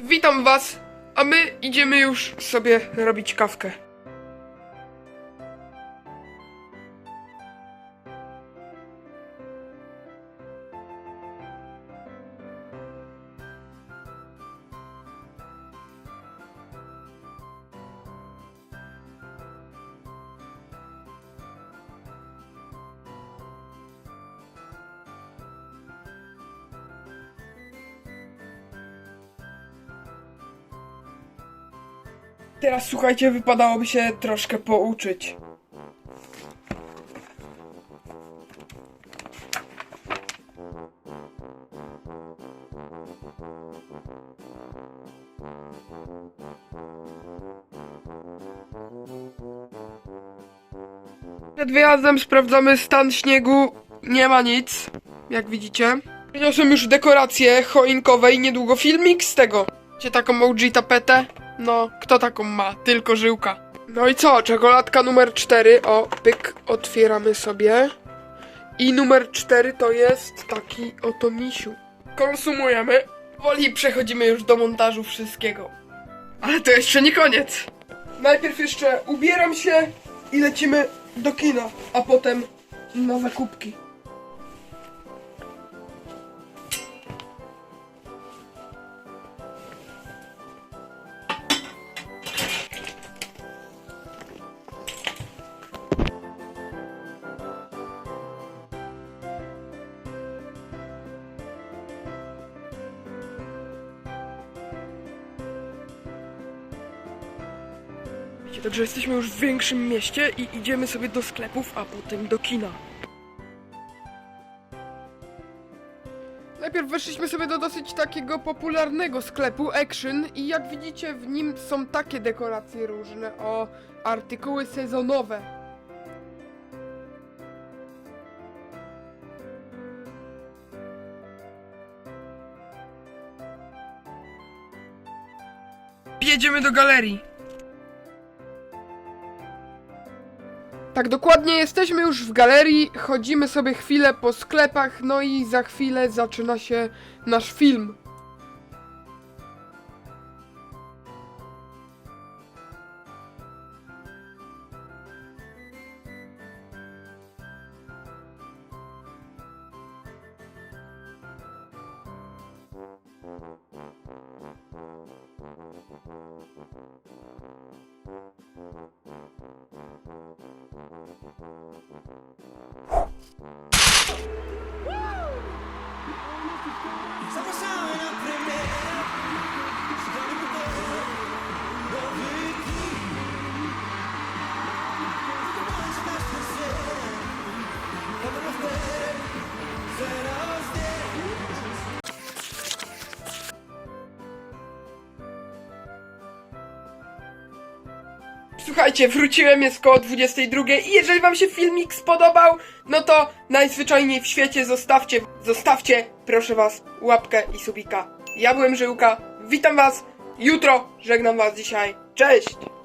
Witam was, a my idziemy już sobie robić kawkę. Teraz słuchajcie, wypadałoby się troszkę pouczyć. Przed wyjazdem sprawdzamy stan śniegu. Nie ma nic, jak widzicie. Przyniosłem już dekoracje choinkowe i niedługo filmik z tego. Macie taką OG tapetę? No, kto taką ma? Tylko żyłka. No i co? Czekoladka numer 4. O, pyk, otwieramy sobie. I numer 4 to jest taki oto misiu. Konsumujemy. Woli przechodzimy już do montażu wszystkiego. Ale to jeszcze nie koniec. Najpierw jeszcze ubieram się i lecimy do kina, a potem na zakupki. Także jesteśmy już w większym mieście i idziemy sobie do sklepów, a potem do kina. Najpierw weszliśmy sobie do dosyć takiego popularnego sklepu Action i jak widzicie w nim są takie dekoracje różne, o artykuły sezonowe. Jedziemy do galerii. Tak, dokładnie jesteśmy już w galerii, chodzimy sobie chwilę po sklepach, no i za chwilę zaczyna się nasz film. Woo! Słuchajcie, wróciłem, jest koło 22 i jeżeli wam się filmik spodobał, no to najzwyczajniej w świecie zostawcie, zostawcie, proszę was, łapkę i subika. Ja byłem Żyłka, witam was, jutro żegnam was dzisiaj, cześć!